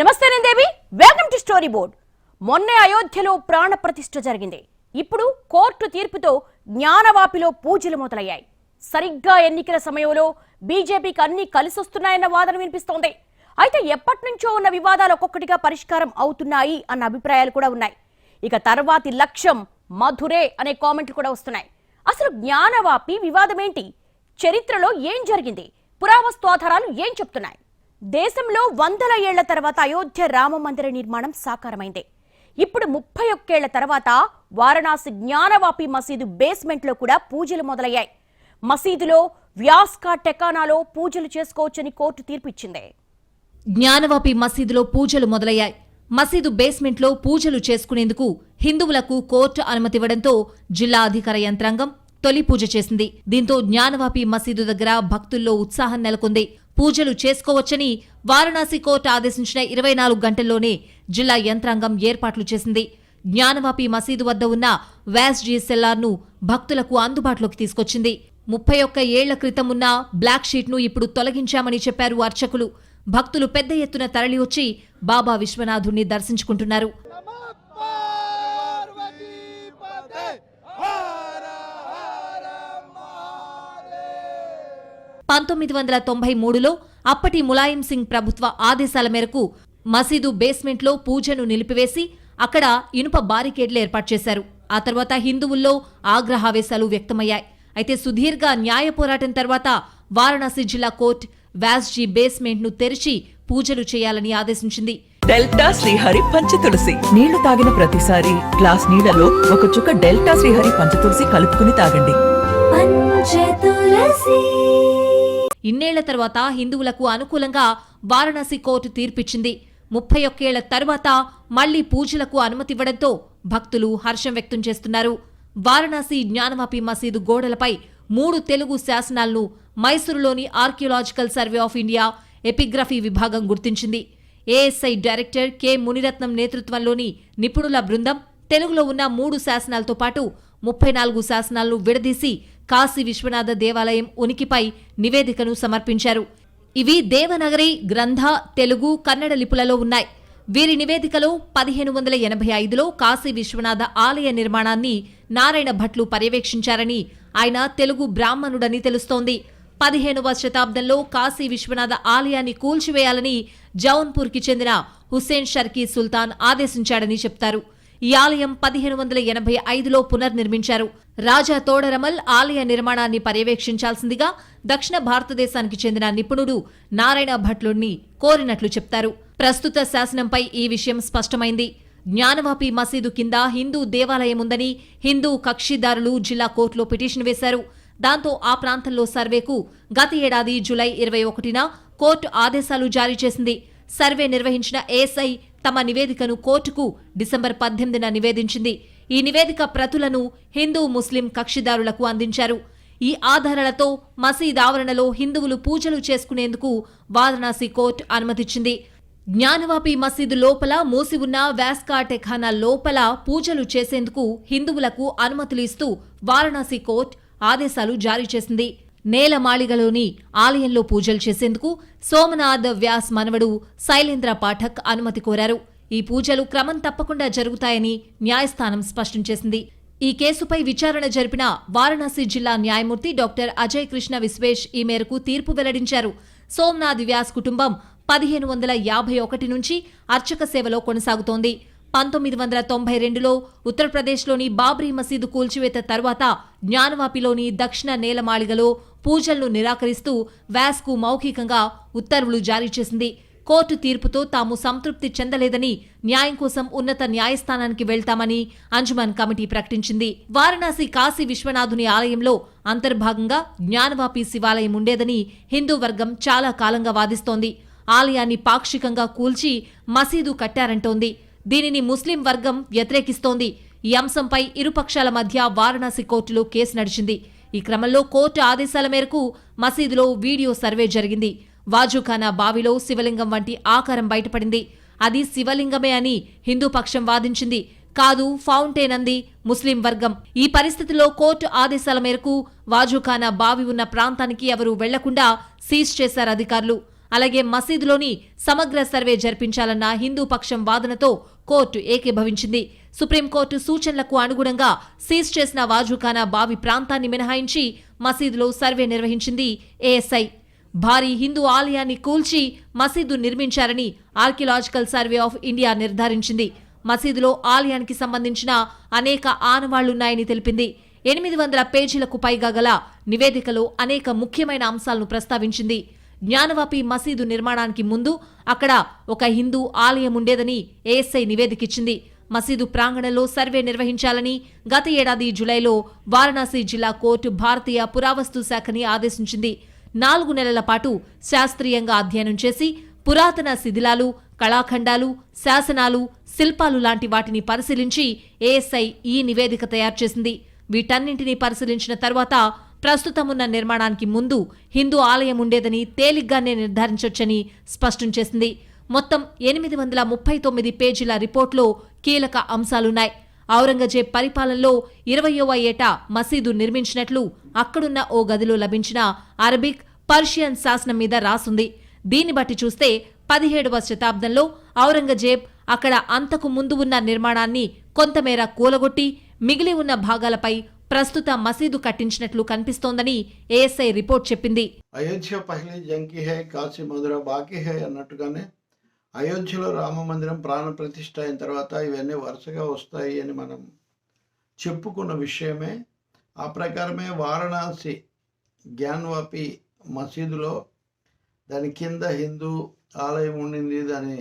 నమస్తే నేను Devi welcome to story board మొన్నే అయోధ్యలో ప్రాణ ప్రతిష్ఠ జరిగింది. ఇప్పుడు కోర్టు తీర్పుతో జ్ఞానవాపిలో పూజలు మొదలయ్యాయి. సరిగ్గా ఎన్నికల సమయంలో బీజేపీకి అన్ని కలిసొస్తున్నాయన్న వాదన వినిపిస్తోంది. అయితే ఎప్పటి నుంచో ఉన్న వివాదాలు ఒక్కొక్కటిగా పరిష్కారం అవుతున్నాయి అన్న అభిప్రాయాలు కూడా ఉన్నాయి. ఇక తర్వాతి లక్ష్యం మధురే అనే కామెంట్లు కూడా వస్తున్నాయి. అసలు జ్ఞానవాపి వివాదమేంటి? చరిత్రలో ఏం జరిగింది? పురావస్తు ఆధారాలు ఏం చెప్తున్నాయి? దేశంలో వందల ఏళ్ళ తర్వాత అయోధ్య రామ మందిర నిర్మాణం సాకారమైంది. ఇప్పుడు ముప్పై ఒక్కేళ్ళ తర్వాత వారణాసి జ్ఞానవాపి మసీదు బేస్మెంట్లో కూడా పూజలు మొదలయ్యాయి. మసీదులో వ్యాస్కా టెకానాలో పూజలు చేసుకోవచ్చని కోర్టు తీర్పిచ్చింది. జ్ఞానవాపి మసీదులో పూజలు మొదలయ్యాయి. మసీదు బేస్మెంట్లో పూజలు చేసుకునేందుకు హిందువులకు కోర్టు అనుమతివ్వడంతో జిల్లా అధికార యంత్రాంగం తొలి పూజ చేసింది. దీంతో జ్ఞానవాపి మసీదు దగ్గర భక్తుల్లో ఉత్సాహం నెలకొంది. పూజలు చేసుకోవచ్చని వారణాసి కోర్టు ఆదేశించిన ఇరవై నాలుగు గంటల్లోనే జిల్లా యంత్రాంగం ఏర్పాట్లు చేసింది. జ్ఞానవాపి మసీదు వద్ద ఉన్న వ్యాస్జీ ను భక్తులకు అందుబాటులోకి తీసుకొచ్చింది. ముప్పై ఒక్క ఏళ్ళ క్రితం ఉన్న బ్లాక్ షీట్ను ఇప్పుడు తొలగించామని చెప్పారు అర్చకులు. భక్తులు పెద్ద ఎత్తున తరలివచ్చి బాబా విశ్వనాథుణ్ణి దర్శించుకుంటున్నారు. పంతొమ్మిది వందల తొంభై మూడులో అప్పటి ములాయం సింగ్ ప్రభుత్వ ఆదేశాల మేరకు మసీదు బేస్మెంట్లో పూజను నిలిపివేసి అక్కడ ఇనుప బారికేడ్లు ఏర్పాటు చేశారు. ఆ తర్వాత హిందువుల్లో ఆగ్రహావేశాలు వ్యక్తమయ్యాయి. అయితే సుదీర్ఘ న్యాయ పోరాటం తర్వాత వారణాసి జిల్లా కోర్టు వ్యాస్జీ బేస్మెంట్ను తెరిచి పూజలు చేయాలని ఆదేశించింది. డెల్టా శ్రీహరి పంచతులసి. నీళ్ళు తాగిన ప్రతిసారి గ్లాస్ నీళ్ళలో ఒక చుక్క డెల్టా శ్రీహరి పంచతులసి కలుపుకుని తాగండి. ఇన్నేళ్ళ తర్వాత హిందువులకు అనుకూలంగా వారణాసి కోర్టు తీర్పిచ్చింది. ముప్పై ఒక్కేళ్ళ తర్వాత మళ్ళీ పూజలకు అనుమతివ్వడంతో భక్తులు హర్షం వ్యక్తం చేస్తున్నారు. వారణాసి జ్ఞానవాపి మసీదు గోడలపై మూడు తెలుగు శాసనాలను మైసూరులోని archaeological survey of India epigraphy విభాగం గుర్తించింది. ఏఎస్ఐ డైరెక్టర్ కె మునిరత్నం నేతృత్వంలోని నిపుణుల బృందం తెలుగులో ఉన్న మూడు శాసనాలతో పాటు ముప్పై నాలుగు శాసనాలను విడదీసి కాశీ విశ్వనాథ దేవాలయం ఉనికిపై నివేదికను సమర్పించారు. ఇవి దేవనగరి గ్రంథ తెలుగు కన్నడ లిపులలో ఉన్నాయి. వీరి నివేదికలో పదిహేను వందల ఎనభై ఐదులో కాశీ విశ్వనాథ ఆలయ నిర్మాణాన్ని నారాయణ భట్లు పర్యవేక్షించారని ఆయన తెలుగు బ్రాహ్మణుడని తెలుస్తోంది. పదిహేనవ శతాబ్దంలో కాశీ విశ్వనాథ ఆలయాన్ని కూల్చివేయాలని జౌన్పూర్కి చెందిన హుస్సేన్ షర్కీ సుల్తాన్ ఆదేశించాడని చెప్తారు. ఈ ఆలయం పదిహేను వందల ఎనభై ఐదులో పునర్నిర్మించారు. రాజా తోడరమల్ ఆలయ నిర్మాణాన్ని పర్యవేక్షించాల్సిందిగా దక్షిణ భారతదేశానికి చెందిన నిపుణుడు నారాయణ భట్లుణ్ణి కోరినట్లు చెప్తారు. ప్రస్తుత శాసనంపై ఈ విషయం స్పష్టమైంది. జ్ఞానవాపి మసీదు కింద హిందూ దేవాలయం ఉందని హిందూ కక్షిదారులు జిల్లా కోర్టులో పిటిషన్ వేశారు. దాంతో ఆ ప్రాంతంలో సర్వేకు గత ఏడాది జులై ఇరవై ఒకటిన కోర్టు ఆదేశాలు జారీ చేసింది. సర్వే నిర్వహించిన ఏఎస్ఐ తమ నివేదికను కోర్టుకు డిసెంబర్ పద్దెనిమిదిన నివేదించింది. ఈ నివేదిక ప్రతులను హిందూ ముస్లిం కక్షిదారులకు అందించారు. ఈ ఆధారాలతో మసీద్ ఆవరణలో హిందువులు పూజలు చేసుకునేందుకు వారణాసి కోర్టు అనుమతిచ్చింది. జ్ఞానవాపి మసీదు లోపల మూసి ఉన్న వ్యాస్కా టెఖానా లోపల పూజలు చేసేందుకు హిందువులకు అనుమతులు ఇస్తూ వారణాసి కోర్టు ఆదేశాలు జారీ చేసింది. నేలమాళిగలోని ఆలయంలో పూజలు చేసేందుకు సోమనాథ్ వ్యాస్ మనవడు శైలేంద్ర పాఠక్ అనుమతి కోరారు. ఈ పూజలు క్రమం తప్పకుండా జరుగుతాయని న్యాయస్థానం స్పష్టం చేసింది. ఈ కేసుపై విచారణ జరిపిన వారణాసి జిల్లా న్యాయమూర్తి డాక్టర్ అజయ్ కృష్ణ విశ్వేష్ ఈ మేరకు తీర్పు వెల్లడించారు. సోమనాథ్ వ్యాస్ కుటుంబం పదిహేను వందల యాభై ఒకటి నుంచి అర్చక సేవలో కొనసాగుతోంది. పంతొమ్మిది వందల తొంభై రెండులో ఉత్తరప్రదేశ్లోని బాబ్రీ మసీదు కూల్చివేత తర్వాత జ్ఞానవాపిలోని దక్షిణ నేలమాళిగలో పూజలను నిరాకరిస్తూ వ్యాస్కు మౌఖికంగా ఉత్తర్వులు జారీ చేసింది. కోర్టు తీర్పుతో తాము సంతృప్తి చెందలేదని న్యాయం కోసం ఉన్నత న్యాయస్థానానికి వెళ్తామని అంజుమన్ కమిటీ ప్రకటించింది. వారణాసి కాశీ విశ్వనాథుని ఆలయంలో అంతర్భాగంగా జ్ఞానవాపి శివాలయం ఉండేదని హిందూ వర్గం చాలా కాలంగా వాదిస్తోంది. ఆలయాన్ని పాక్షికంగా కూల్చి మసీదు కట్టారంటోంది. దీనిని ముస్లిం వర్గం వ్యతిరేకిస్తోంది. ఈ అంశంపై ఇరుపక్షాల మధ్య వారణాసి కోర్టులో కేసు నడిచింది. ఈ క్రమంలో కోర్టు ఆదేశాల మేరకు మసీదులో వీడియో సర్వే జరిగింది. వాజుఖానా బావిలో శివలింగం వంటి ఆకారం బయటపడింది. అది శివలింగమే అని హిందూ పక్షం వాదించింది. కాదు ఫౌంటైన్ అంది ముస్లిం వర్గం. ఈ పరిస్థితిలో కోర్టు ఆదేశాల మేరకు వాజుఖానా బావి ఉన్న ప్రాంతానికి ఎవరూ వెళ్ళకుండా సీజ్ చేశారు అధికారులు. అలాగే మసీదులోని సమగ్ర సర్వే జరిపించాలన్న హిందూ పక్షం వాదనతో కోర్టు ఏకీభవించింది. సుప్రీంకోర్టు సూచనలకు అనుగుణంగా సీజ్ చేసిన వాజుఖానా బావి ప్రాంతాన్ని మినహాయించి మసీదులో సర్వే నిర్వహించింది ఏఎస్ఐ. భారీ హిందూ ఆలయాన్ని కూల్చి మసీదు నిర్మించారని ఆర్కియలాజికల్ సర్వే ఆఫ్ ఇండియా నిర్ధారించింది. మసీదులో ఆలయానికి సంబంధించిన అనేక ఆనవాళ్ళున్నాయని తెలిపింది. ఎనిమిది వందల పేజీలకు పైగా గల నివేదికలో అనేక ముఖ్యమైన అంశాలను ప్రస్తావించింది. జ్ఞానవాపి మసీదు నిర్మాణానికి ముందు అక్కడ ఒక హిందూ ఆలయం ఉండేదని ఏఎస్ఐ నివేదికిచ్చింది మసీదు ప్రాంగణంలో సర్వే నిర్వహించాలని గత ఏడాది జులైలో వారణాసి జిల్లా కోర్టు భారతీయ పురావస్తు శాఖని ఆదేశించింది. నాలుగు నెలల పాటు శాస్త్రీయంగా అధ్యయనం చేసి పురాతన శిథిలాలు కళాఖండాలు శాసనాలు శిల్పాలు లాంటి వాటిని పరిశీలించి ఏఎస్ఐ ఈ నివేదిక తయారు చేసింది. వీటన్నింటినీ పరిశీలించిన తర్వాత ప్రస్తుతం ఉన్న నిర్మాణానికి ముందు హిందూ ఆలయం ఉండేదని తేలిగ్గానే నిర్ధారించొచ్చని స్పష్టం చేసింది. మొత్తం ఎనిమిది వందల ముప్పై తొమ్మిది పేజీల రిపోర్ట్లో కీలక అంశాలున్నాయి. ఔరంగజేబ్ పరిపాలనలో ఇరవయవ ఏట మసీదు నిర్మించినట్లు అక్కడున్న ఓ గదిలో లభించిన అరబిక్ పర్షియన్ శాసనం మీద రాసుంది. దీన్ని బట్టి చూస్తే పదిహేడవ శతాబ్దంలో ఔరంగజేబ్ అక్కడ అంతకు ముందు ఉన్న నిర్మాణాన్ని కొంతమేర కూలగొట్టి మిగిలి ఉన్న భాగాలపై ప్రస్తుత మసీదు కట్టించినట్లు కనిపిస్తోందని ఏఎస్ఐ రిపోర్ట్ చెప్పింది. అయోధ్య పహిలి జంకి హే కాశీ మధుర బాకీ హే అన్నట్టుగానే అయోధ్యలో రామ మందిరం ప్రాణ ప్రతిష్ఠ అయిన తర్వాత ఇవన్నీ వరుసగా వస్తాయి అని మనం చెప్పుకున్న విషయమే. ఆ ప్రకారమే వారణాసి జ్ఞాన్వాపి మసీదులో దాని కింద హిందూ ఆలయం ఉండింది దాని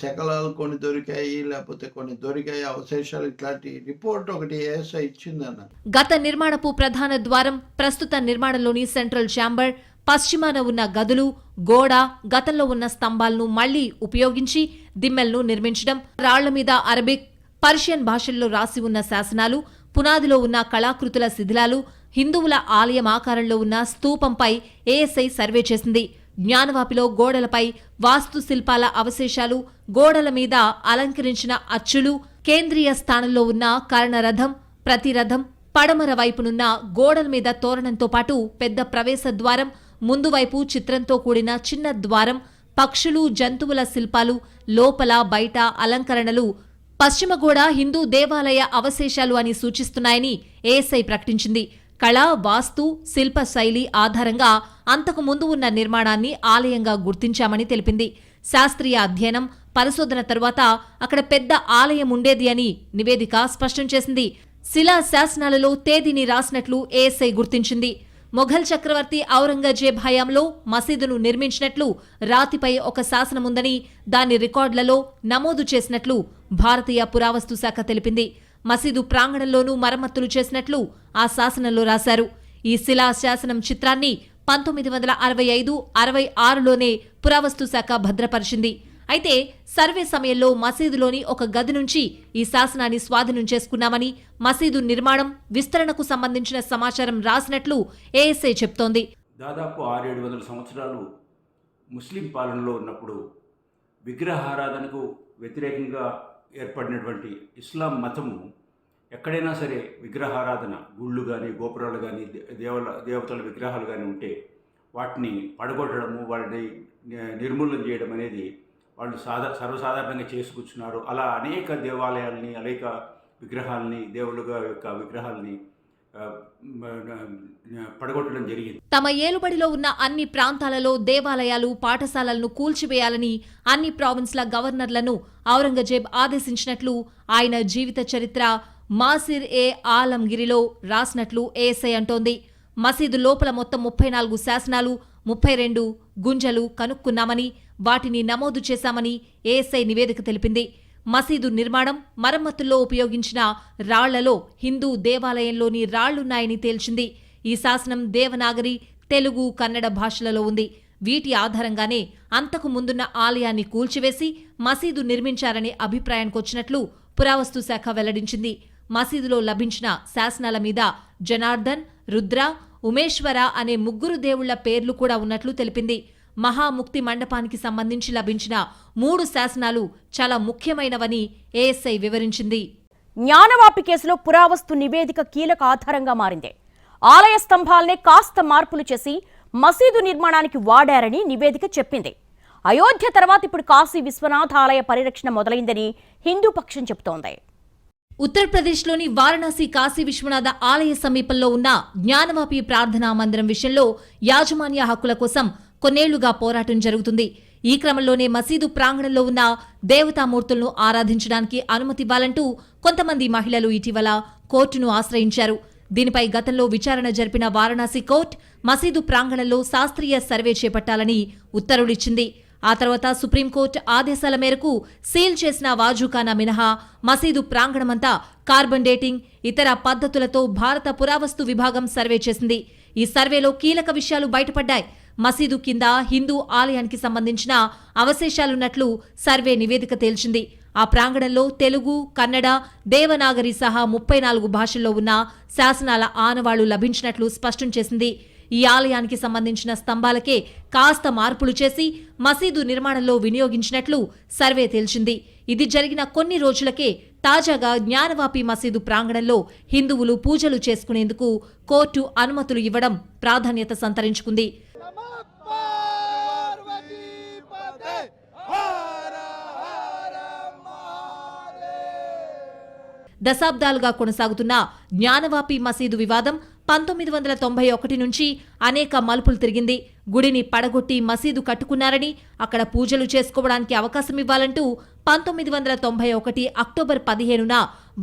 శకలాలు కొన్ని దొరికాయి లేకపోతే కొన్ని దొరికాయి అవశేషాలు ఇట్లాంటి రిపోర్ట్ ఒకటి ఏఎస్ఐ ఇచ్చిందన్న. గత నిర్మాణపు ప్రధాన ద్వారం ప్రస్తుత నిర్మాణంలోని సెంట్రల్ ఛాంబర్ పశ్చిమాన ఉన్న గదులు గోడ గతంలో ఉన్న స్తంభాలను మళ్ళీ ఉపయోగించి దిమ్మెల్ను నిర్మించడం రాళ్ళ మీద అరబిక్ పర్షియన్ భాషల్లో రాసి ఉన్న శాసనాలు పునాదిలో ఉన్న కళాకృతుల శిథిలాలు హిందువుల ఆలయం ఆకారంలో ఉన్న స్తూపంపై ఏఎస్ఐ సర్వే చేసింది. జ్ఞానవాపిలో గోడలపై వాస్తు శిల్పాల అవశేషాలు గోడల మీద అలంకరించిన అచ్చులు కేంద్రీయ స్థానంలో ఉన్న కర్ణరథం ప్రతిరథం పడమర వైపునున్న గోడల మీద తోరణంతో పాటు పెద్ద ప్రవేశ ద్వారం ముందువైపు చిత్రంతో కూడిన చిన్న ద్వారం పక్షులు జంతువుల శిల్పాలు లోపల బయట అలంకరణలు పశ్చిమ గోడ హిందూ దేవాలయ అవశేషాలు అని సూచిస్తున్నాయని ఏఎస్ఐ ప్రకటించింది. కళ వాస్తు శిల్ప శైలి ఆధారంగా అంతకు ముందు ఉన్న నిర్మాణాన్ని ఆలయంగా గుర్తించామని తెలిపింది. శాస్త్రీయ అధ్యయనం పరిశోధన తరువాత అక్కడ పెద్ద ఆలయం ఉండేది అని నివేదిక స్పష్టం చేసింది. శిలా శాసనాలలో తేదీని రాసినట్లు ఏఎస్ఐ గుర్తించింది. మొఘల్ చక్రవర్తి ఔరంగజేబ్ హయాంలో మసీదును నిర్మించినట్లు రాతిపై ఒక శాసనముందని దాని రికార్డులలో నమోదు చేసినట్లు భారతీయ పురావస్తు శాఖ తెలిపింది. మసీదు ప్రాంగణంలోనూ మరమ్మతులు చేసినట్లు ఆ శాసనంలో రాశారు. ఈ శిలా శాసనం చిత్రాన్ని పంతొమ్మిది వందల అరవై ఐదు అరవై ఆరులోనే పురావస్తు శాఖ భద్రపరిచింది. అయితే సర్వే సమయంలో మసీదులోని ఒక గది నుంచి ఈ శాసనాన్ని స్వాధీనం చేసుకున్నామని మసీదు నిర్మాణం విస్తరణకు సంబంధించిన సమాచారం రాసినట్లు ఏఎస్ఐ చెప్తోంది. దాదాపు ఆరేడు వందల సంవత్సరాలు ముస్లిం పాలనలో ఉన్నప్పుడు విగ్రహారాధనకు వ్యతిరేకంగా ఏర్పడినటువంటి ఇస్లాం మతము ఎక్కడైనా సరే విగ్రహారాధన గుళ్ళు కానీ గోపురాలు కానీ దేవల దేవతల విగ్రహాలు కానీ ఉంటే వాటిని పడగొట్టడము వాటిని నిర్మూలన చేయడం అనేది వాళ్ళు సాధా సర్వసాధారణంగా చేసుకూర్చున్నారు అలా అనేక దేవాలయాల్ని అనేక విగ్రహాలని దేవుళ్ళుగా యొక్క విగ్రహాలని పడగొట్టడం జరిగింది. తమ ఏలుబడిలో ఉన్న అన్ని ప్రాంతాలలో దేవాలయాలు పాఠశాలలను కూల్చివేయాలని అన్ని ప్రావిన్స్ల గవర్నర్లను ఔరంగజేబ్ ఆదేశించినట్లు ఆయన జీవిత చరిత్ర మాసిర్ ఏ ఆలంగిరిలో రాసినట్లు ఏఎస్ఐ అంటోంది. మసీదు లోపల మొత్తం ముప్పై నాలుగు శాసనాలు ముప్పై రెండు గుంజలు కనుక్కున్నామని వాటిని నమోదు చేశామని ఏఎస్ఐ నివేదిక తెలిపింది. మసీదు నిర్మాణం మరమ్మతుల్లో ఉపయోగించిన రాళ్ళలో హిందూ దేవాలయంలోని రాళ్ళున్నాయని తేల్చింది. ఈ శాసనం దేవనాగరి తెలుగు కన్నడ భాషలలో ఉంది. వీటి ఆధారంగానే అంతకు ముందున్న ఆలయాన్ని కూల్చివేసి మసీదు నిర్మించారనే అభిప్రాయానికొచ్చినట్లు పురావస్తు శాఖ వెల్లడించింది. మసీదులో లభించిన శాసనాల మీద జనార్దన్ రుద్ర ఉమేశ్వర అనే ముగ్గురు దేవుళ్ళ పేర్లు కూడా ఉన్నట్లు తెలిపింది. మహాముక్తి మండపానికి సంబంధించి లభించిన మూడు శాసనాలు చాలా ముఖ్యమైనవని ఏఎస్ఐ వివరించింది. జ్ఞానవాపి కేసులో పురావస్తు నివేదిక కీలక ఆధారంగా మారింది. ఆలయ స్తంభాలనే కాస్త మార్పులు చేసి మసీదు నిర్మాణానికి వాడారని నివేదిక చెప్పింది. అయోధ్య తర్వాత ఇప్పుడు కాశీ విశ్వనాథ ఆలయ పరిరక్షణ మొదలైందని హిందూ పక్షం చెబుతోంది. ఉత్తరప్రదేశ్లోని వారణాసి కాశీ విశ్వనాథ ఆలయ సమీపంలో ఉన్న జ్ఞానవాపి ప్రార్థనా మందిరం విషయంలో యాజమాన్య హక్కుల కోసం కొన్నేళ్ళుగా పోరాటం జరుగుతుంది. ఈ క్రమంలోనే మసీదు ప్రాంగణంలో ఉన్న దేవతామూర్తులను ఆరాధించడానికి అనుమతివ్వాలంటూ కొంతమంది మహిళలు ఇటీవల కోర్టును ఆశ్రయించారు. దీనిపై గతంలో విచారణ జరిపిన వారణాసి కోర్టు మసీదు ప్రాంగణంలో శాస్త్రీయ సర్వే చేపట్టాలని ఉత్తర్వులిచ్చింది. ఆ తర్వాత సుప్రీంకోర్టు ఆదేశాల మేరకు సీల్ చేసిన వాజుఖానా మినహా మసీదు ప్రాంగణమంతా కార్బన్ డేటింగ్ ఇతర పద్ధతులతో భారత పురావస్తు విభాగం సర్వే చేసింది. ఈ సర్వేలో కీలక విషయాలు బయటపడ్డాయి. మసీదు కింద హిందూ ఆలయానికి సంబంధించిన అవశేషాలున్నట్లు సర్వే నివేదిక తేల్చింది. ఆ ప్రాంగణంలో తెలుగు కన్నడ దేవనాగరి సహా ముప్పై నాలుగు భాషల్లో ఉన్న శాసనాల ఆనవాళ్ళు లభించినట్లు స్పష్టం చేసింది. ఈ ఆలయానికి సంబంధించిన స్తంభాలకే కాస్త మార్పులు చేసి మసీదు నిర్మాణంలో వినియోగించినట్లు సర్వే తేల్చింది. ఇది జరిగిన కొన్ని రోజులకే తాజాగా జ్ఞానవాపి మసీదు ప్రాంగణంలో హిందువులు పూజలు చేసుకునేందుకు కోర్టు అనుమతులు ఇవ్వడం ప్రాధాన్యత సంతరించుకుంది. దశాబ్దాలుగా కొనసాగుతున్న జ్ఞానవాపి మసీదు వివాదం పంతొమ్మిది వందల తొంభై ఒకటి నుంచి అనేక మలుపులు తిరిగింది. గుడిని పడగొట్టి మసీదు కట్టుకున్నారని అక్కడ పూజలు చేసుకోవడానికి అవకాశం ఇవ్వాలంటూ పంతొమ్మిది వందల తొంభై ఒకటి అక్టోబర్ పదిహేనున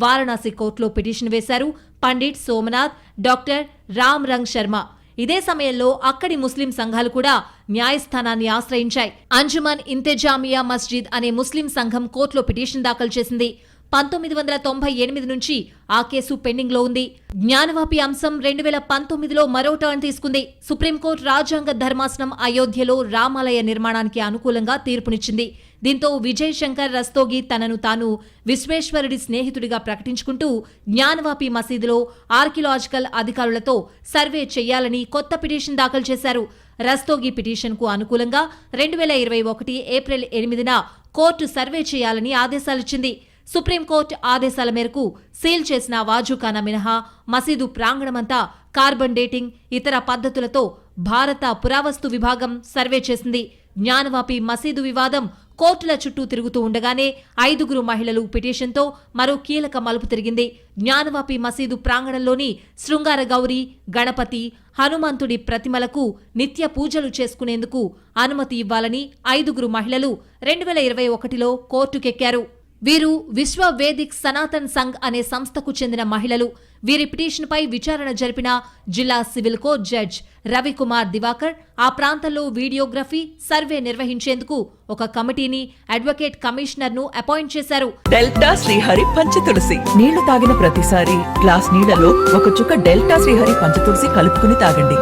వారణాసి కోర్టులో పిటిషన్ వేశారు పండిట్ సోమనాథ్ డాక్టర్ రామ్ రంగ్ శర్మ. ఇదే సమయంలో అక్కడి ముస్లిం సంఘాలు కూడా న్యాయస్థానాన్ని ఆశ్రయించాయి. అంజుమన్ ఇంతెజామియా మస్జిద్ అనే ముస్లిం సంఘం కోర్టులో పిటిషన్ దాఖలు చేసింది. పంతొమ్మిది వందల తొంభై ఎనిమిది నుంచి ఆ కేసు పెండింగ్లో ఉంది. జ్ఞానవాపి అంశం రెండు వేల పంతొమ్మిదిలో మరో టర్న్ తీసుకుంది. సుప్రీంకోర్టు రాజ్యాంగ ధర్మాసనం అయోధ్యలో రామాలయ నిర్మాణానికి అనుకూలంగా తీర్పునిచ్చింది. దీంతో విజయ్ శంకర్ రస్తోగి తనను తాను విశ్వేశ్వరుడి స్నేహితుడిగా ప్రకటించుకుంటూ జ్ఞానవాపి మసీదులో ఆర్కియలాజికల్ అధికారులతో సర్వే చేయాలని కొత్త పిటిషన్ దాఖలు చేశారు. రస్తోగి పిటిషన్కు అనుకూలంగా రెండు వేల ఇరవై ఒకటి ఏప్రిల్ ఎనిమిదిన కోర్టు సర్వే చేయాలని ఆదేశాలిచ్చింది. సుప్రీంకోర్టు ఆదేశాల మేరకు సీల్ చేసిన వాజుఖానా మినహా మసీదు ప్రాంగణమంతా కార్బన్ డేటింగ్ ఇతర పద్ధతులతో భారత పురావస్తు విభాగం సర్వే చేసింది. జ్ఞానవాపి మసీదు వివాదం కోర్టుల చుట్టూ తిరుగుతూ ఉండగానే ఐదుగురు మహిళలు పిటిషన్తో మరో కీలక మలుపు తిరిగింది. జ్ఞానవాపి మసీదు ప్రాంగణంలోని శృంగార గౌరి గణపతి హనుమంతుడి ప్రతిమలకు నిత్య పూజలు చేసుకునేందుకు అనుమతి ఇవ్వాలని ఐదుగురు మహిళలు రెండు వేల ఇరవై ఒకటిలో కోర్టుకెక్కారు. వీరు విశ్వ వేదిక్ సనాతన్ సంఘ్ అనే సంస్థకు చెందిన మహిళలు. వీరి పిటిషన్పై విచారణ జరిపిన జిల్లా civil court judge Ravikumar Diwakar ఆ ప్రాంతంలో వీడియోగ్రఫీ సర్వే నిర్వహించేందుకు ఒక కమిటీని అడ్వకేట్ కమిషనర్ను అపాయింట్ చేశారు. డెల్టా శ్రీహరి పంచతులసి నీళ్ళు తాగిన ప్రతిసారి గ్లాస్ నీళ్ళలో ఒక చుక్క డెల్టా శ్రీహరి పంచతులసి కలుపుకుని తాగండి.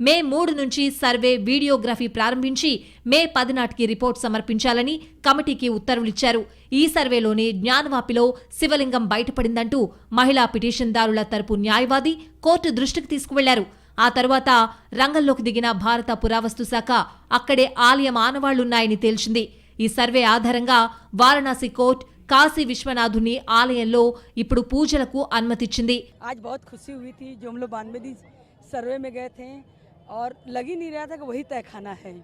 మే మూడు నుంచి సర్వే వీడియోగ్రఫీ ప్రారంభించి మే పది నాటికి రిపోర్ట్ సమర్పించాలని కమిటీకి ఉత్తర్వులిచ్చారు ఈ సర్వేలోనే జ్ఞానవాపిలో శివలింగం బయటపడిందంటూ మహిళా పిటిషన్దారుల తరపు న్యాయవాది కోర్టు దృష్టికి తీసుకువెళ్లారు ఆ తర్వాత రంగంలోకి దిగిన భారత పురావస్తు శాఖ అక్కడే ఆలయం ఆనవాళ్లున్నాయని తేల్చింది ఈ సర్వే ఆధారంగా వారణాసి కోర్టు కాశీ విశ్వనాథుని ఆలయంలో ఇప్పుడు పూజలకు అనుమతిచ్చింది आज बहुत खुशी हुई थी जो हम लोग बानवे दिन सर्वे में गए थे और लग ही नहीं रहा था कि वही तहखाना है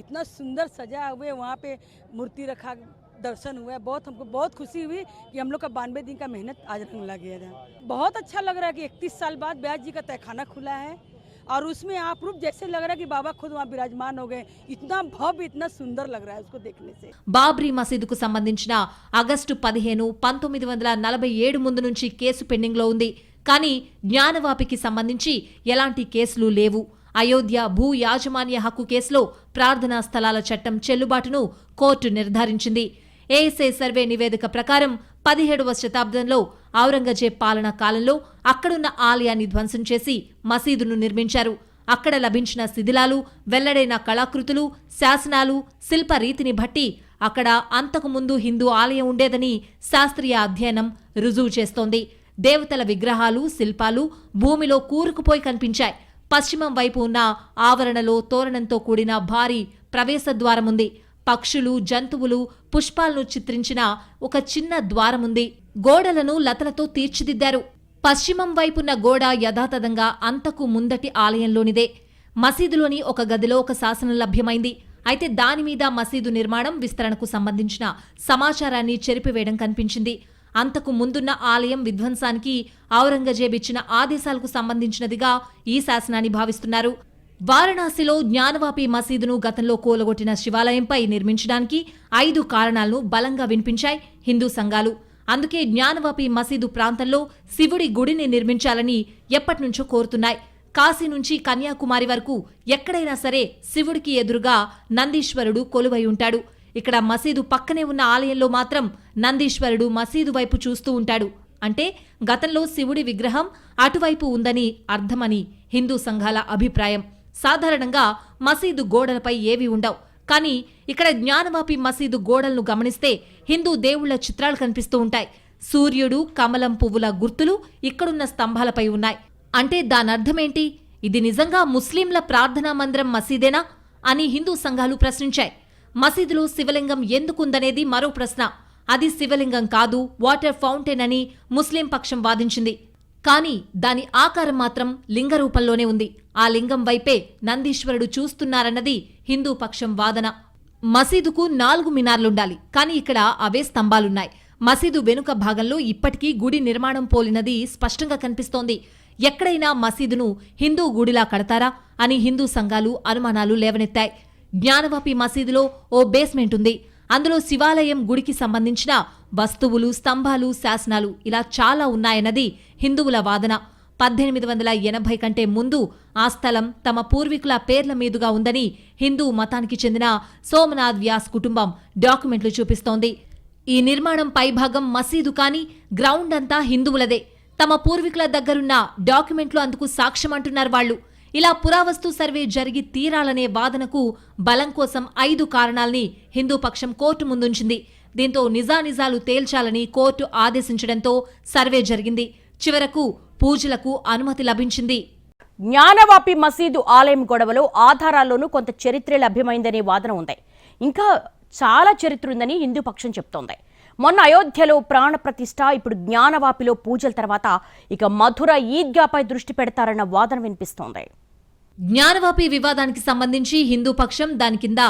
इतना सुंदर सजा हुए वहाँ पे मूर्ति रखा दर्शन हुआ बहुत हमको बहुत खुशी हुई कि हम लोग का बानवे दिन का मेहनत आज रंग लग गया था बहुत अच्छा लग रहा है कि इकतीस साल बाद ब्याज जी का तहखाना खुला है और उसमें आप रूप जैसे लग रहा है कि बाबा खुद वहाँ विराजमान हो गए इतना भव्य इतना सुंदर लग रहा है उसको देखने से బాబ్రీ మసీదుకు సంబంధించిన ఆగస్టు పదిహేను పంతొమ్మిది వందల నలభై ఏడు ముందు నుంచి కేసు పెండింగ్లో ఉంది కానీ జ్ఞానవాపికి సంబంధించి ఎలాంటి కేసులు లేవు అయోధ్య భూ యాజమాన్య హక్కు కేసులో ప్రార్థనా స్థలాల చట్టం చెల్లుబాటును కోర్టు నిర్ధారించింది. ఏఎస్ఐ సర్వే నివేదిక ప్రకారం పదిహేడవ శతాబ్దంలో ఔరంగజేబ్ పాలనా కాలంలో అక్కడున్న ఆలయాన్ని ధ్వంసం చేసి మసీదును నిర్మించారు. అక్కడ లభించిన శిథిలాలు వెల్లడైన కళాకృతులు శాసనాలు శిల్ప రీతిని బట్టి అక్కడ అంతకుముందు హిందూ ఆలయం ఉండేదని శాస్త్రీయ అధ్యయనం రుజువు చేస్తోంది. దేవతల విగ్రహాలు శిల్పాలు భూమిలో కూరుకుపోయి కనిపించాయి. పశ్చిమం వైపు ఉన్న ఆవరణలో తోరణంతో కూడిన భారీ ప్రవేశ ద్వారముంది పక్షులు జంతువులు పుష్పాలను చిత్రించిన ఒక చిన్న ద్వారముంది గోడలను లతలతో తీర్చిదిద్దారు. పశ్చిమం వైపున్న గోడ యథాతథంగా అంతకు ముందటి ఆలయంలోనిదే. మసీదులోని ఒక గదిలో ఒక శాసనం లభ్యమైంది. అయితే దానిమీద మసీదు నిర్మాణం విస్తరణకు సంబంధించిన సమాచారాన్ని చెరిపివేయడం కనిపించింది. అంతకు ముందున్న ఆలయం విధ్వంసానికి ఔరంగజేబ్ ఇచ్చిన ఆదేశాలకు సంబంధించినదిగా ఈ శాసనాన్ని భావిస్తున్నారు. వారణాసిలో జ్ఞానవాపి మసీదును గతంలో కూలగొట్టిన శివాలయంపై నిర్మించడానికి ఐదు కారణాలను బలంగా వినిపించాయి హిందూ సంఘాలు. అందుకే జ్ఞానవాపి మసీదు ప్రాంతంలో శివుడి గుడిని నిర్మించాలని ఎప్పటినుంచో కోరుతున్నాయి. కాశీ నుంచి కన్యాకుమారి వరకు ఎక్కడైనా సరే శివుడికి ఎదురుగా నందీశ్వరుడు కొలువై ఉంటాడు. ఇక్కడ మసీదు పక్కనే ఉన్న ఆలయంలో మాత్రం నందీశ్వరుడు మసీదు వైపు చూస్తూ ఉంటాడు. అంటే గతంలో శివుడి విగ్రహం అటువైపు ఉందని అర్థమని హిందూ సంఘాల అభిప్రాయం. సాధారణంగా మసీదు గోడలపై ఏవీ ఉండవు. కానీ ఇక్కడ జ్ఞానవాపి మసీదు గోడలను గమనిస్తే హిందూ దేవుళ్ళ చిత్రాలు కనిపిస్తూ ఉంటాయి. సూర్యుడు కమలం పువ్వుల గుర్తులు ఇక్కడున్న స్తంభాలపై ఉన్నాయి. అంటే దానర్థమేంటి ఇది నిజంగా ముస్లింల ప్రార్థనా మందిరం మసీదేనా? అని హిందూ సంఘాలు ప్రశ్నించాయి. మసీదులో శివలింగం ఎందుకుందనేది మరో ప్రశ్న. అది శివలింగం కాదు వాటర్ ఫౌంటైన్ అని ముస్లిం పక్షం వాదించింది. కానీ దాని ఆకారం మాత్రం లింగ రూపంలోనే ఉంది. ఆ లింగం వైపే నందీశ్వరుడు చూస్తున్నారన్నది హిందూ పక్షం వాదన. మసీదుకు నాలుగు మినార్లుండాలి కానీ ఇక్కడ అవే స్తంభాలున్నాయి. మసీదు వెనుక భాగంలో ఇప్పటికీ గుడి నిర్మాణం పోలినది స్పష్టంగా కనిపిస్తోంది. ఎక్కడైనా మసీదును హిందూ గుడిలా కడతారా అని హిందూ సంఘాలు అనుమానాలు లేవనెత్తాయి. జ్ఞానవాపి మసీదులో ఓ బేస్మెంట్ ఉంది. అందులో శివాలయం గుడికి సంబంధించిన వస్తువులు స్తంభాలు శాసనాలు ఇలా చాలా ఉన్నాయన్నది హిందువుల వాదన. పద్దెనిమిది వందల ఎనభై కంటే ముందు ఆ స్థలం తమ పూర్వీకుల పేర్ల మీదుగా ఉందని హిందూ మతానికి చెందిన సోమనాథ్ వ్యాస్ కుటుంబం డాక్యుమెంట్లు చూపిస్తోంది. ఈ నిర్మాణం పైభాగం మసీదు కాని గ్రౌండ్ అంతా హిందువులదే. తమ పూర్వీకుల దగ్గరున్న డాక్యుమెంట్లు అందుకు సాక్ష్యమంటున్నారు వాళ్ళు. ఇలా పురావస్తు సర్వే జరిగి తీరాలనే వాదనకు బలం కోసం ఐదు కారణాల్ని హిందూ పక్షం కోర్టు ముందుంచింది. దీంతో నిజానిజాలు తేల్చాలని కోర్టు ఆదేశించడంతో సర్వే జరిగింది. చివరకు పూజలకు అనుమతి లభించింది. జ్ఞానవాపి మసీదు ఆలయం గొడవలో ఆధారాల్లోనూ కొంత చరిత్ర లభ్యమైందనే వాదన ఉంది. ఇంకా చాలా చరిత్ర ఉందని హిందూ పక్షం చెప్తోంది. మొన్న అయోధ్యలో ప్రాణప్రతిష్ఠ ఇప్పుడు జ్ఞానవాపిలో పూజల తర్వాత ఇక మధుర ఈద్గాపై దృష్టి పెడతారన్న వాదన వినిపిస్తోంది. జ్ఞానవాపి వివాదానికి సంబంధించి హిందూ పక్షం దాని కింద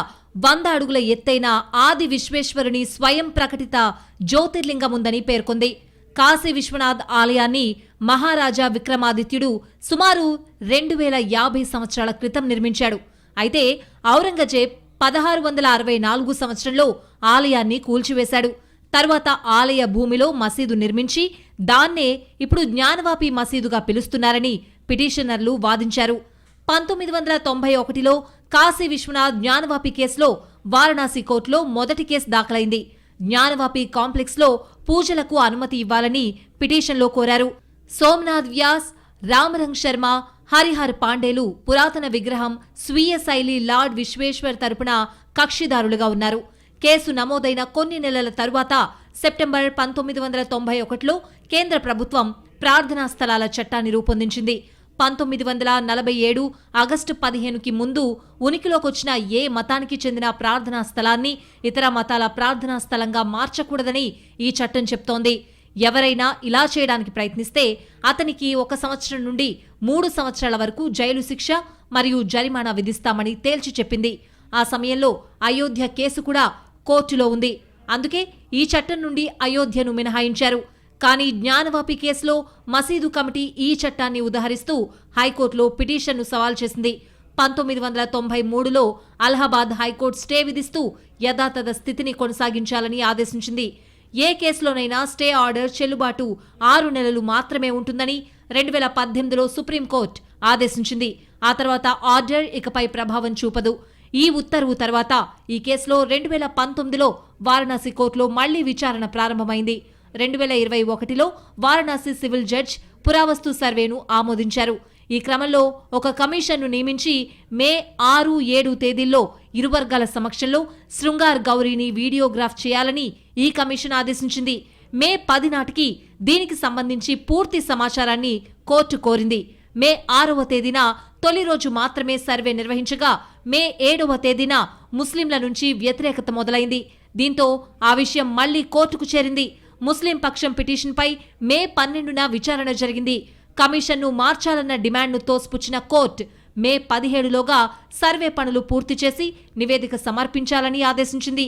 వంద అడుగుల ఎత్తైన ఆది విశ్వేశ్వరుని స్వయం ప్రకటిత జ్యోతిర్లింగం ఉందని పేర్కొంది. కాశీ విశ్వనాథ్ ఆలయాన్ని మహారాజా విక్రమాదిత్యుడు సుమారు రెండు వేల యాభై సంవత్సరాల క్రితం నిర్మించాడు. అయితే ఔరంగజేబ్ పదహారు వందల అరవై నాలుగు సంవత్సరంలో ఆలయాన్ని కూల్చివేశాడు. తర్వాత ఆలయ భూమిలో మసీదు నిర్మించి దాన్నే ఇప్పుడు జ్ఞానవాపి మసీదుగా పిలుస్తున్నారని పిటిషనర్లు వాదించారు. పంతొమ్మిది వందల తొంభై ఒకటిలో కాశీ విశ్వనాథ్ జ్ఞానవాపి కేసులో వారణాసి కోర్టులో మొదటి కేసు దాఖలైంది. జ్ఞానవాపి కాంప్లెక్స్లో పూజలకు అనుమతి ఇవ్వాలని పిటిషన్లో కోరారు. సోమనాథ్ వ్యాస్ రామరంగ్ శర్మ హరిహర్ పాండేలు పురాతన విగ్రహం స్వీయ శైలి లార్డ్ విశ్వేశ్వర్ తరపున కక్షిదారులుగా ఉన్నారు. కేసు నమోదైన కొన్ని నెలల తరువాత సెప్టెంబర్ పంతొమ్మిది వందల తొంభై ఒకటిలో కేంద్ర ప్రభుత్వం ప్రార్థనా స్థలాల చట్టాన్ని రూపొందించింది. పంతొమ్మిది వందల నలభై ఏడు ఆగస్టు పదిహేనుకి ముందు ఉనికిలోకొచ్చిన ఏ మతానికి చెందిన ప్రార్థనా స్థలాన్ని ఇతర మతాల ప్రార్థనా స్థలంగా మార్చకూడదని ఈ చట్టం చెప్తోంది. ఎవరైనా ఇలా చేయడానికి ప్రయత్నిస్తే అతనికి ఒక సంవత్సరం నుండి మూడు సంవత్సరాల వరకు జైలు శిక్ష మరియు జరిమానా విధిస్తామని తేల్చి చెప్పింది. ఆ సమయంలో అయోధ్య కేసు కూడా కోర్టులో ఉంది. అందుకే ఈ చట్టం నుండి అయోధ్యను మినహాయించారు. కానీ జ్ఞానవాపి కేసులో మసీదు కమిటీ ఈ చట్టాన్ని ఉదహరిస్తూ హైకోర్టులో పిటిషన్ను సవాల్ చేసింది. పంతొమ్మిది వందల తొంభై మూడులో అలహాబాద్ హైకోర్టు స్టే విధిస్తూ యథాతథ స్థితిని కొనసాగించాలని ఆదేశించింది. ఏ కేసులోనైనా స్టే ఆర్డర్ చెల్లుబాటు ఆరు నెలలు మాత్రమే ఉంటుందని రెండు వేల పద్దెనిమిదిలో సుప్రీంకోర్టు ఆదేశించింది. ఆ తర్వాత ఆర్డర్ ఇకపై ప్రభావం చూపదు. ఈ ఉత్తర్వు తర్వాత ఈ కేసులో రెండు వేల పంతొమ్మిదిలో వారణాసి కోర్టులో మళ్ళీ విచారణ ప్రారంభమైంది. రెండు వేల ఇరవై ఒకటిలో వారణాసి సివిల్ జడ్జ్ పురావస్తు సర్వేను ఆమోదించారు. ఈ క్రమంలో ఒక కమిషన్ను నియమించి మే ఆరు ఏడు తేదీల్లో ఇరు వర్గాల సమక్షంలో శృంగార్ గౌరీని వీడియోగ్రాఫ్ చేయాలని ఈ కమిషన్ ఆదేశించింది. మే పది నాటికి దీనికి సంబంధించి పూర్తి సమాచారాన్ని కోర్టు కోరింది. మే ఆరవ తేదీన తొలి రోజు మాత్రమే సర్వే నిర్వహించగా మే ఏడవ తేదీన ముస్లింల నుంచి వ్యతిరేకత మొదలైంది. దీంతో ఆ విషయం మళ్ళీ కోర్టుకు చేరింది. ముస్లిం పక్షం పిటిషన్పై మే పన్నెండున విచారణ జరిగింది. కమిషన్ను మార్చాలన్న డిమాండ్ను తోసిపుచ్చిన కోర్టు మే పదిహేడులోగా సర్వే పనులు పూర్తి చేసి నివేదిక సమర్పించాలని ఆదేశించింది.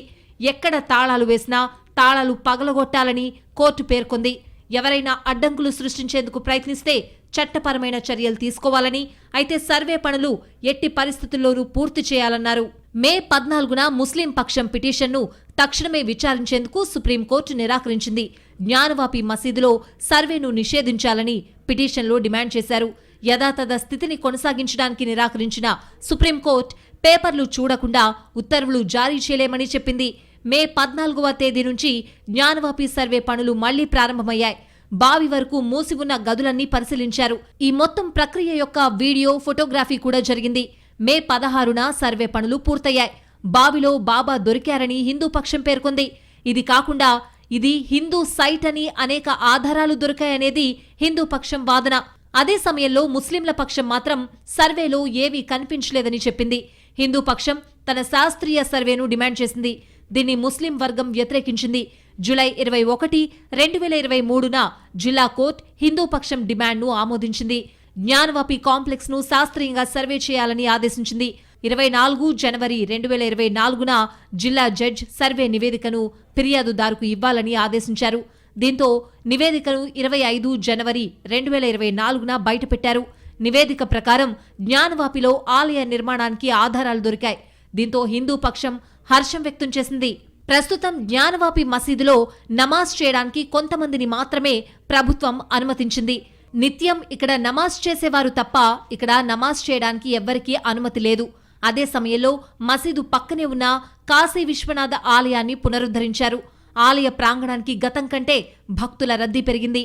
ఎక్కడ తాళాలు వేసినా తాళాలు పగలగొట్టాలని కోర్టు పేర్కొంది. ఎవరైనా అడ్డంకులు సృష్టించేందుకు ప్రయత్నిస్తే చట్టపరమైన చర్యలు తీసుకోవాలని అయితే సర్వే పనులు ఎట్టి పరిస్థితుల్లోనూ పూర్తి చేయాలన్నారు. మే పద్నాలుగున ముస్లిం పక్షం పిటిషన్ను తక్షణమే విచారించేందుకు సుప్రీంకోర్టు నిరాకరించింది. జ్ఞానవాపి మసీదులో సర్వేను నిషేధించాలని పిటిషన్లో డిమాండ్ చేశారు. యథాతథ స్థితిని కొనసాగించడానికి నిరాకరించిన సుప్రీంకోర్టు పేపర్లు చూడకుండా ఉత్తర్వులు జారీ చేయలేమని చెప్పింది. మే పద్నాలుగవ తేదీ నుంచి జ్ఞానవాపి సర్వే పనులు మళ్ళీ ప్రారంభమయ్యాయి. బావి వరకు మూసి ఉన్న గదులన్నీ పరిశీలించారు. ఈ మొత్తం ప్రక్రియ యొక్క వీడియో ఫోటోగ్రఫీ కూడా జరిగింది. మే పదహారున సర్వే పనులు పూర్తయ్యాయి. బావిలో బాబా దొరికారని హిందూ పక్షం పేర్కొంది. ఇది కాకుండా ఇది హిందూ సైట్ అని అనేక ఆధారాలు దొరికాయనేది హిందూ పక్షం వాదన. అదే సమయంలో ముస్లింల పక్షం మాత్రం సర్వేలో ఏవీ కనిపించలేదని చెప్పింది. హిందూ పక్షం తన శాస్త్రీయ సర్వేను డిమాండ్ చేసింది. దీన్ని ముస్లిం వర్గం వ్యతిరేకించింది. జులై ఇరవై ఒకటి రెండు వేల ఇరవై మూడున జిల్లా కోర్టు హిందూ పక్షం డిమాండ్ను ఆమోదించింది. జ్ఞానవాపి కాంప్లెక్స్ను శాస్త్రీయంగా సర్వే చేయాలని ఆదేశించింది. ఇరవై నాలుగు జనవరి రెండు వేల ఇరవై నాలుగున జిల్లా జడ్జ్ సర్వే నివేదికను ఫిర్యాదుదారుకు ఇవ్వాలని ఆదేశించారు. దీంతో నివేదికను ఇరవై ఐదు జనవరి రెండు వేల ఇరవై నాలుగున బయటపెట్టారు. నివేదిక ప్రకారం జ్ఞానవాపిలో ఆలయ నిర్మాణానికి ఆధారాలు దొరికాయి. దీంతో హిందూ పక్షం హర్షం వ్యక్తం చేసింది. ప్రస్తుతం జ్ఞానవాపి మసీదులో నమాజ్ చేయడానికి కొంతమందిని మాత్రమే ప్రభుత్వం అనుమతించింది. నిత్యం ఇక్కడ నమాజ్ చేసేవారు తప్ప ఇక్కడ నమాజ్ చేయడానికి ఎవ్వరికీ అనుమతి లేదు. అదే సమయంలో మసీదు పక్కనే ఉన్న కాశీ విశ్వనాథ ఆలయాన్ని పునరుద్ధరించారు. ఆలయ ప్రాంగణానికి గతం కంటే భక్తుల రద్దీ పెరిగింది.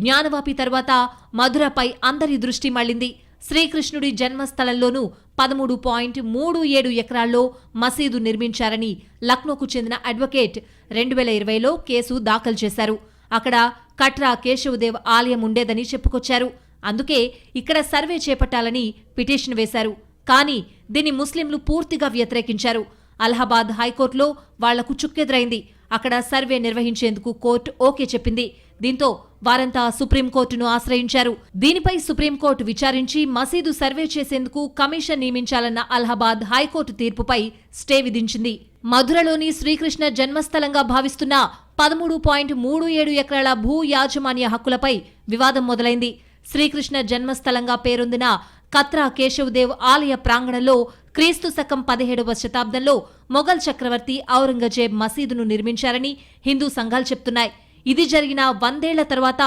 జ్ఞానవాపి తర్వాత మధురపై అందరి దృష్టి మళ్ళింది. శ్రీకృష్ణుడి జన్మస్థలంలోనూ పదమూడు పాయింట్ మూడు ఏడు ఎకరాల్లో మసీదు నిర్మించారని లక్నోకు చెందిన అడ్వకేట్ రెండు వేల ఇరవైలో కేసు దాఖలు చేశారు. అక్కడ కట్రా కేశవదేవ్ ఆలయం ఉండేదని చెప్పుకొచ్చారు. అందుకే ఇక్కడ సర్వే చేపట్టాలని పిటిషన్ వేశారు. కానీ దీన్ని ముస్లింలు పూర్తిగా వ్యతిరేకించారు. అలహాబాద్ హైకోర్టులో వాళ్ళకు చుక్కెదురైంది. అక్కడ సర్వే నిర్వహించేందుకు కోర్టు ఓకే చెప్పింది. దీంతో వారంతా సుప్రీంకోర్టును ఆశ్రయించారు. దీనిపై సుప్రీంకోర్టు విచారించి మసీదు సర్వే చేసేందుకు కమిషన్ నియమించాలన్న అలహాబాద్ హైకోర్టు తీర్పుపై స్టే విధించింది. మధురలోని శ్రీకృష్ణ జన్మస్థలంగా భావిస్తున్న పదమూడు పాయింట్ మూడు ఏడు ఎకరాల భూ యాజమాన్య హక్కులపై వివాదం మొదలైంది. శ్రీకృష్ణ జన్మస్థలంగా పేరొందిన కత్రా కేశవదేవ్ ఆలయ ప్రాంగణంలో క్రీస్తు శకం పదిహేడవ శతాబ్దంలో మొఘల్ చక్రవర్తి ఔరంగజేబ్ మసీదును నిర్మించారని హిందూ సంఘాలు చెప్తున్నాయి. ఇది జరిగిన వందేళ్ళ తర్వాత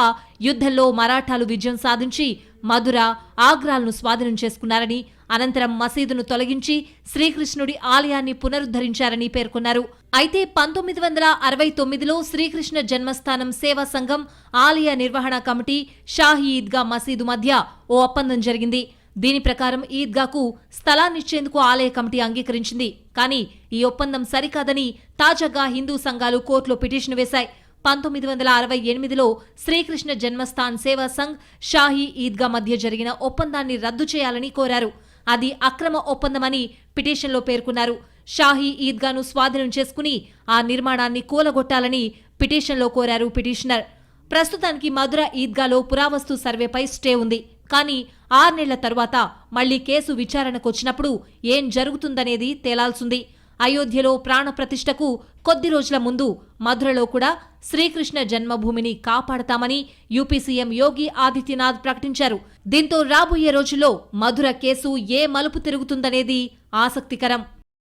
యుద్ధంలో మరాఠాలు విజయం సాధించి మధుర ఆగ్రాలను స్వాధీనం చేసుకున్నారని అనంతరం మసీదును తొలగించి శ్రీకృష్ణుడి ఆలయాన్ని పునరుద్ధరించారని పేర్కొన్నారు. అయితే పంతొమ్మిది వందల అరవై తొమ్మిదిలో శ్రీకృష్ణ జన్మస్థానం సేవా సంఘం ఆలయ నిర్వహణ కమిటీ షాహీ ఈద్గా మసీదు మధ్య ఓ ఒప్పందం జరిగింది. దీని ప్రకారం ఈద్గాకు స్థలాన్నిచ్చేందుకు ఆలయ కమిటీ అంగీకరించింది. కానీ ఈ ఒప్పందం సరికాదని తాజాగా హిందూ సంఘాలు కోర్టులో పిటిషన్ వేశాయి. పంతొమ్మిది వందల అరవై ఎనిమిదిలో శ్రీకృష్ణ జన్మస్థాన్ సేవా సంఘ్ షాహీ ఈద్గా మధ్య జరిగిన ఒప్పందాన్ని రద్దు చేయాలని కోరారు. అది అక్రమ ఒప్పందమని పిటిషన్లో పేర్కొన్నారు. షాహీ ఈద్గాను స్వాధీనం చేసుకుని ఆ నిర్మాణాన్ని కూలగొట్టాలని పిటిషన్లో కోరారు పిటిషనర్. ప్రస్తుతానికి మధుర ఈద్గాలో పురావస్తు సర్వేపై స్టే ఉంది. కానీ ఆర్నెళ్ళ తరువాత మళ్ళీ కేసు విచారణకు వచ్చినప్పుడు ఏం జరుగుతుందనేది తేలాల్సింది. అయోధ్యలో ప్రాణప్రతిష్ఠకు కొద్ది రోజుల ముందు మధురలో కూడా శ్రీకృష్ణ జన్మభూమిని కాపాడతామని యూపీ సీఎం యోగి ఆదిత్యనాథ్ ప్రకటించారు. దీంతో రాబోయే రోజుల్లో మధుర కేసు ఏ మలుపు తిరుగుతుందనేది ఆసక్తికరం.